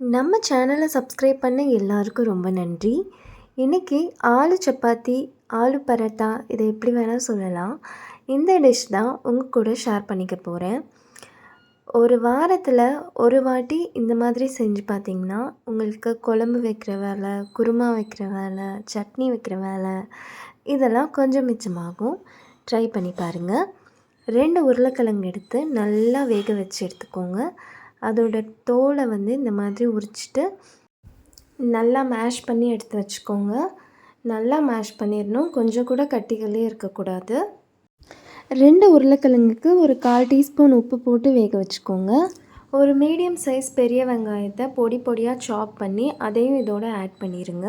நம்ம சேனலை சப்ஸ்கிரைப் பண்ண எல்லாருக்கும் ரொம்ப நன்றி. இன்றைக்கி ஆலு சப்பாத்தி ஆலு பரோட்டா இதை எப்படி வேணால் சொல்லலாம். இந்த டிஷ் தான் உங்கள் கூட ஷேர் பண்ணிக்க போகிறேன் ஒரு வாரத்தில் ஒரு வாட்டி இந்த மாதிரி செஞ்சு பார்த்தீங்கன்னா உங்களுக்கு குழம்பு வைக்கிற வேலை குருமா வைக்கிற வேலை சட்னி வைக்கிற வேலை இதெல்லாம் கொஞ்சம் மிச்சமாகும். ட்ரை பண்ணி பாருங்கள் ரெண்டு உருளைக்கிழங்கு எடுத்து நல்லா வேக வச்சு எடுத்துக்கோங்க. அதோட தோலை வந்து இந்த மாதிரி உரிச்சிட்டு நல்லா மேஷ் பண்ணி எடுத்து வச்சுக்கோங்க. நல்லா மேஷ் பண்ணிடணும். கொஞ்சம் கூட கட்டிகளே இருக்கக்கூடாது. ரெண்டு உருளைக்கிழங்குக்கு ஒரு கால் டீஸ்பூன் உப்பு போட்டு வேக வச்சுக்கோங்க. ஒரு மீடியம் சைஸ் பெரிய வெங்காயத்தை பொடி பொடியாக சாப் பண்ணி அதையும் இதோட ஆட் பண்ணிடுங்க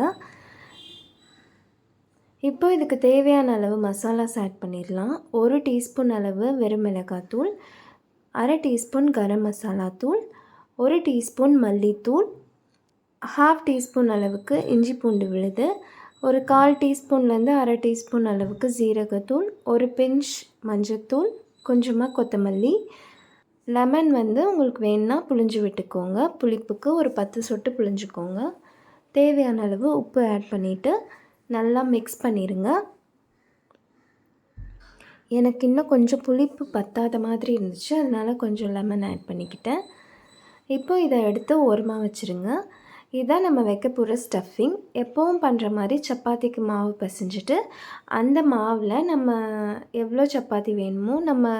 இப்போ இதுக்கு தேவையான அளவு மசாலாஸ் ஆட் பண்ணிடலாம். ஒரு டீஸ்பூன் அளவு வெறும் மிளகாத்தூள் அரை டீஸ்பூன் கரம் மசாலா தூள் ஒரு டீஸ்பூன் மல்லித்தூள் ஹாஃப் டீஸ்பூன் அளவுக்கு இஞ்சி பூண்டு விழுது ஒரு கால் டீஸ்பூன்லேருந்து அரை டீஸ்பூன் அளவுக்கு ஜீரகத்தூள் ஒரு பிஞ்ச் மஞ்சத்தூள் கொஞ்சமாக கொத்தமல்லி. லெமன் வந்து உங்களுக்கு வேணுன்னா புளிஞ்சு விட்டுக்கோங்க. புளிப்புக்கு ஒரு பத்து சொட்டு புளிஞ்சுக்கோங்க தேவையான அளவு உப்பு ஆட் பண்ணிவிட்டு நல்லா மிக்ஸ் பண்ணிடுங்க எனக்கு இன்னும் கொஞ்சம் புளிப்பு பத்தாத மாதிரி இருந்துச்சு. அதனால் கொஞ்சம் லெமன் ஆட் பண்ணிக்கிட்டேன். இப்போ இதை எடுத்து ஓரமாக வச்சுருங்க. இதுதான் நம்ம வைக்க போகிற ஸ்டஃபிங் எப்போவும் பண்ணுற மாதிரி சப்பாத்திக்கு மாவு பசைஞ்சிட்டு அந்த மாவில் நம்ம எவ்வளோ சப்பாத்தி வேணுமோ நம்ம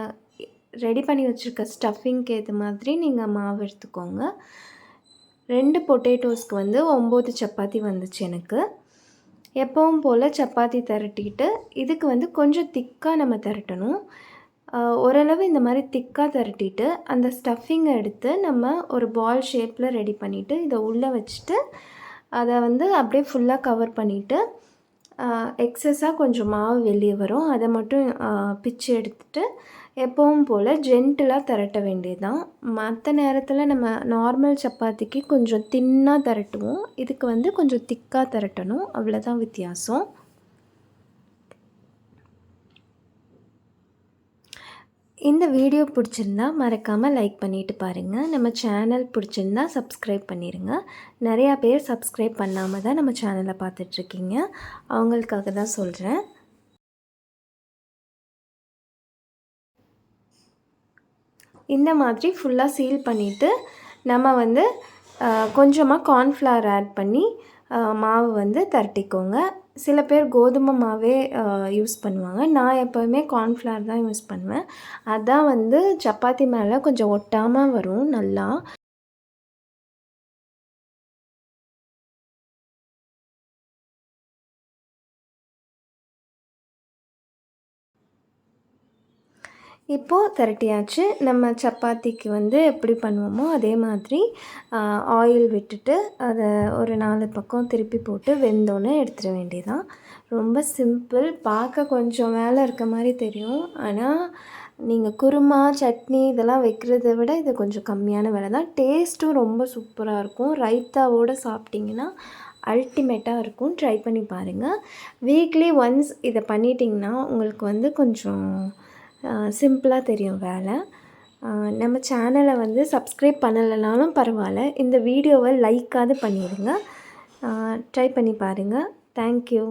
ரெடி பண்ணி வச்சுருக்க ஸ்டஃபிங்க்கு ஏற்ற மாதிரி நீங்கள் மாவு எடுத்துக்கோங்க. ரெண்டு பொட்டேட்டோஸ்க்கு வந்து ஒம்பது சப்பாத்தி வந்துச்சு எனக்கு. எப்பவும் போல் சப்பாத்தி திரட்டிட்டு இதுக்கு வந்து கொஞ்சம் திக்காக நம்ம திரட்டணும். ஓரளவு இந்த மாதிரி திக்காக திரட்டிட்டு அந்த ஸ்டஃபிங்கை எடுத்து நம்ம ஒரு பால் ஷேப்பில் ரெடி பண்ணிவிட்டு இதை உள்ளே வச்சுட்டு அதை வந்து அப்படியே ஃபுல்லாக கவர் பண்ணிவிட்டு எக்ஸஸாக கொஞ்சம் மாவு வெளியே வரும். அதை மட்டும் பிச்சு எடுத்துகிட்டு எப்பவும் போல் ஜென்டிலாக திரட்ட வேண்டியது தான் மற்ற நேரத்தில் நம்ம நார்மல் சப்பாத்திக்கு கொஞ்சம் தின்னாக திரட்டுவோம். இதுக்கு வந்து கொஞ்சம் திக்காக திரட்டணும். அவ்வளோதான் வித்தியாசம். இந்த வீடியோ பிடிச்சிருந்தா மறக்காமல் லைக் பண்ணிவிட்டு பாருங்கள் நம்ம சேனல் பிடிச்சிருந்தா சப்ஸ்கிரைப் பண்ணிடுங்க நிறையா பேர் சப்ஸ்கிரைப் பண்ணாமல் தான் நம்ம சேனலை பார்த்துட்ருக்கீங்க. அவங்களுக்காக தான் சொல்கிறேன் இந்த மாதிரி ஃபுல்லாக சீல் பண்ணிவிட்டு நம்ம வந்து கொஞ்சமாக கார்ன்ஃப்ளவர் ஆட் பண்ணி மாவு வந்து திரட்டிக்கோங்க. சில பேர் கோதுமை மாவே யூஸ் பண்ணுவாங்க. நான் எப்போவுமே கார்ன்ஃப்ளவர் தான் யூஸ் பண்ணுவேன். அதுதான் வந்து சப்பாத்தி மேலே கொஞ்சம் ஒட்டாமல் வரும் நல்லா. இப்போது திரட்டியாச்சு. நம்ம சப்பாத்திக்கு வந்து எப்படி பண்ணுவோமோ அதே மாதிரி ஆயில் விட்டுட்டு அதை ஒரு நாலு பக்கம் திருப்பி போட்டு வெந்தோன்னே எடுத்துட வேண்டியதான் ரொம்ப சிம்பிள் பார்க்க கொஞ்சம் வேலை இருக்க மாதிரி தெரியும். ஆனால் நீங்கள் குருமா சட்னி இதெல்லாம் வைக்கிறத விட இது கொஞ்சம் கம்மியான வேலை தான். டேஸ்ட்டும் ரொம்ப சூப்பராக இருக்கும். ரைத்தாவோடு சாப்பிட்டிங்கன்னா அல்டிமேட்டாக இருக்கும். ட்ரை பண்ணி பாருங்கள் வீக்லி ஒன்ஸ் இதை பண்ணிட்டிங்கன்னா உங்களுக்கு வந்து கொஞ்சம் சிம்பிளாக தெரியும் வேலை. நம்ம சேனலை வந்து சப்ஸ்கிரைப் பண்ணலைனாலும் பரவாயில்ல. இந்த வீடியோவை லைக்காவது பண்ணிடுங்க. ட்ரை பண்ணி பாருங்கள் தேங்க்யூ